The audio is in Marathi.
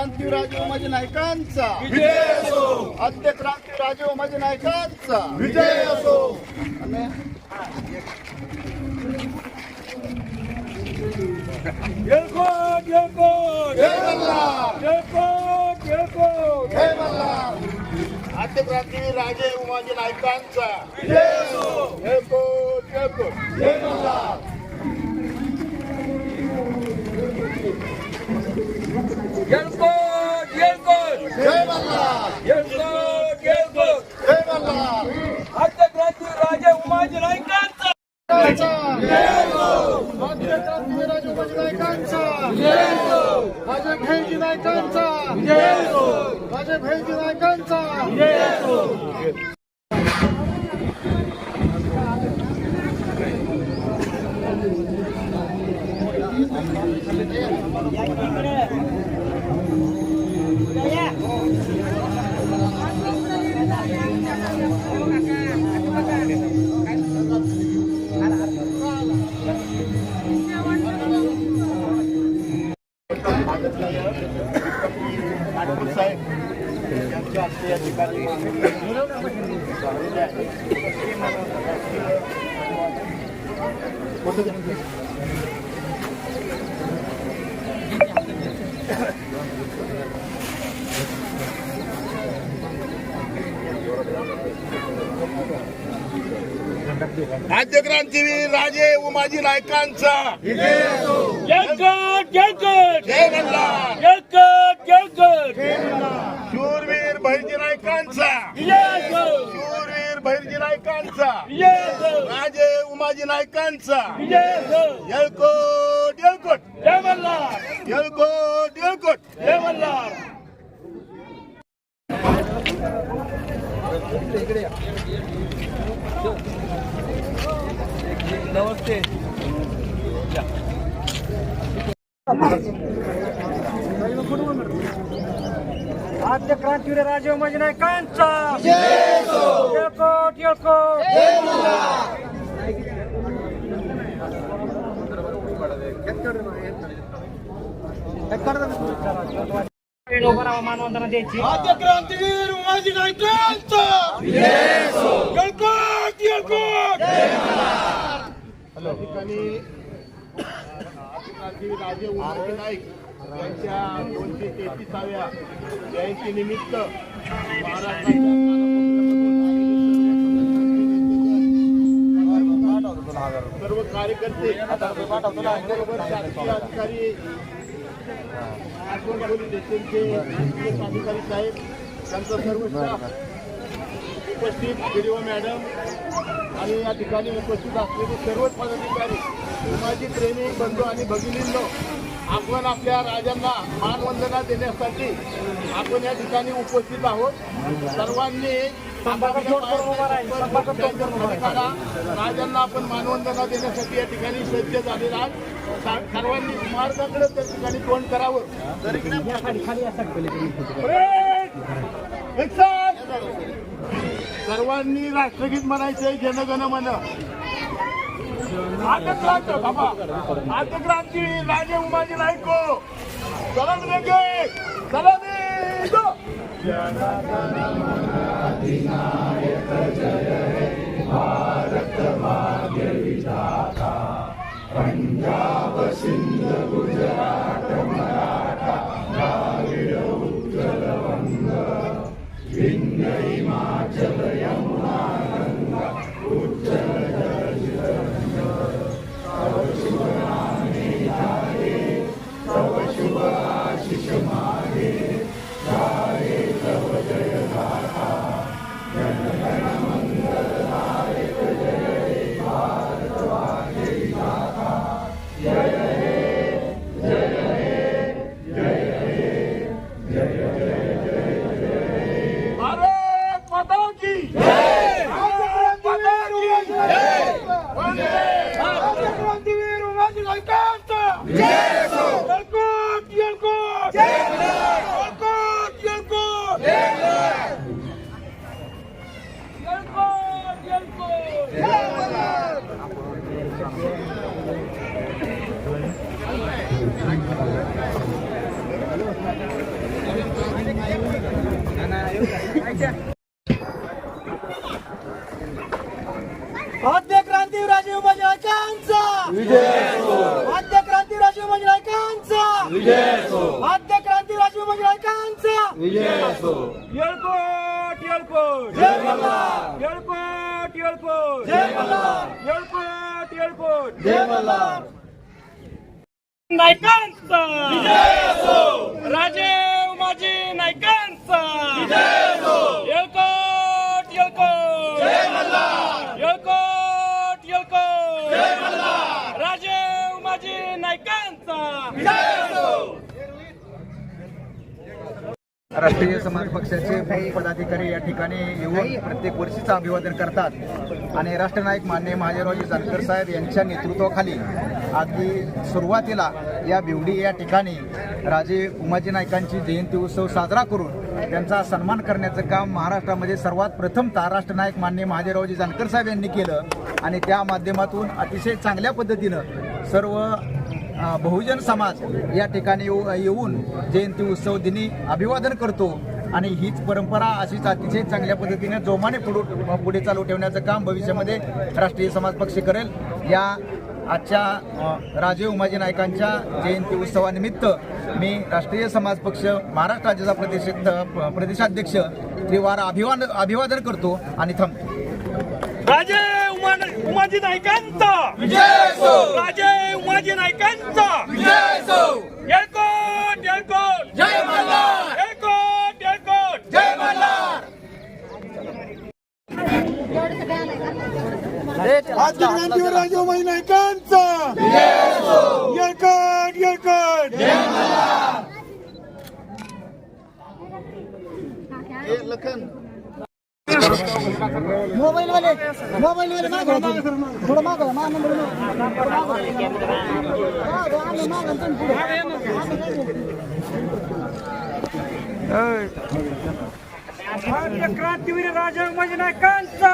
क्रांती राजे उमाजी नायकांचा विजय असो. आद्य क्रांती राजे उमाजी नायकांचा विजय असो. आद्य राजे उमाजी नायकांचा विजय असो. येळकोट येळकोट जय मल्हार येळकोट येळकोट जय क्रांती राजे उमाजी नायकांचा आद्य भेजी नायकांचा भेजी नायकांचा साहेब यांच्या हस्ते या ठिकाणी कुठं ते? आद्य क्रांतीवीर राजे उमाजी नायकांचा जय मल्हार येळकोट येळकोट शूरवीर भैरजी नायकांचा शूरवीर भैरजी नायकांचा राजे उमाजी नायकांचा येळकोट येळकोट. येळकोट. आद्य क्रांतीवीर राजे उमाजी नायकांचा येळकोट येळकोट मानवंदना द्यायची आद्य क्रांतीवीर उमाजी नायकांचा येळकोट येळकोट या ठिकाणी श्री राजे उमाजी नाईक यांच्या दोनशे तेहतीसाव्या जयंतीनिमित्त सर्व कार्यकर्ते अधिकारी आठवण पोलीस स्टेशनचे अधिकारी साहेब त्यांचा सर्व स्टाफ उपस्थित व्हिडिओ मॅडम आणि या ठिकाणी उपस्थित असलेले सर्वच पदाधिकारी समाजी प्रेमी बंधू आणि भगिनींनो आपण आपल्या राजांना मानवंदना देण्यासाठी आपण या ठिकाणी उपस्थित आहोत. सर्वांनी. राजांना आपण मानवंदना देण्यासाठी या ठिकाणी सज्ज झालेला आहात. सर्वांनी मार्गाकडे त्या ठिकाणी तोंड करावं. सर्वांनी राष्ट्रगीत म्हणायचंय जनगण मन. आतक बाबा. आतक क्रांती राजे उमाजी नायको. चलन रेगे चलन भारत पंजाब सिंध गुजरात. आद्य क्रांती राजीव मंजनायकांचा आद्य क्रांती राजीव मंजनायकांचा आद्य क्रांती राजीव मंजनायकांचा येळकोट येळकोट! जय मल्हार! येळकोट येळकोट! जय मल्हार! येळकोट येळकोट! जय मल्हार! नायकांचा! राजे उमाजी नायकांचा येळकोट येळकोट येळकोट येळकोट राजे उमाजी नायकांचा राष्ट्रीय समाज पक्षाचे पदाधिकारी या ठिकाणी येऊन प्रत्येक वर्षीचं अभिवादन करतात. आणि राष्ट्रनायक मान्य महादेवरावजी जानकर साहेब यांच्या नेतृत्वाखाली अगदी सुरुवातीला या बिवडी या ठिकाणी राजे उमाजी नायकांची जयंती उत्सव साजरा करून त्यांचा सन्मान करण्याचं काम महाराष्ट्रामध्ये सर्वात प्रथमतः राष्ट्रनायक मान्य महादेवरावजी जानकर साहेब यांनी केलं. आणि त्या माध्यमातून अतिशय चांगल्या पद्धतीनं सर्व बहुजन समाज या ठिकाणी येऊ- येऊन जयंती उत्सव दिनी अभिवादन करतो. आणि हीच परंपरा अशीच अतिशय चांगल्या पद्धतीने जोमाने पुढे पुढे चालू ठेवण्याचं काम भविष्यामध्ये राष्ट्रीय समाज पक्ष करेल. या आजच्या राजे उमाजी नायकांच्या जयंती उत्सवानिमित्त मी राष्ट्रीय समाज पक्ष महाराष्ट्र राज्याचा प्रदेश प्रदेशाध्यक्ष त्रिवार अभिवादन अभिवादन करतो. आणि थांबतो राजे! उमाजी नायकांचा. राजे उमाजी नायकांचा. येळकोट येळकोट जय मल्हार येळकोट येळकोट जय मल्हार आद्य क्रांतीवीर राजीव नायकांचा. येळकट येळकट मोबाईल वाले मोबाईल वाले मागे थोडं मागं मा नंबर आद्य क्रांतीवीर राजा उमाजी नायकांचा.